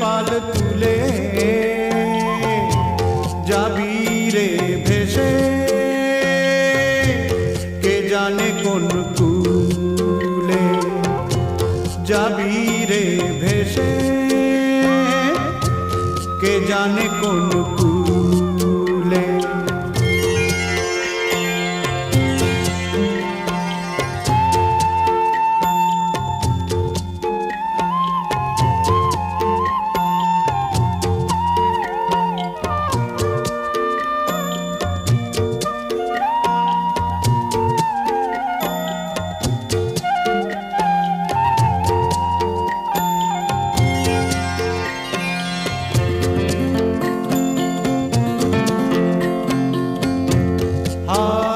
পাল তুলে। যাবি রে ভেসে, কে জানে কোন কুলে। যাবি রে ভেসে, কে জানে কোন Ah.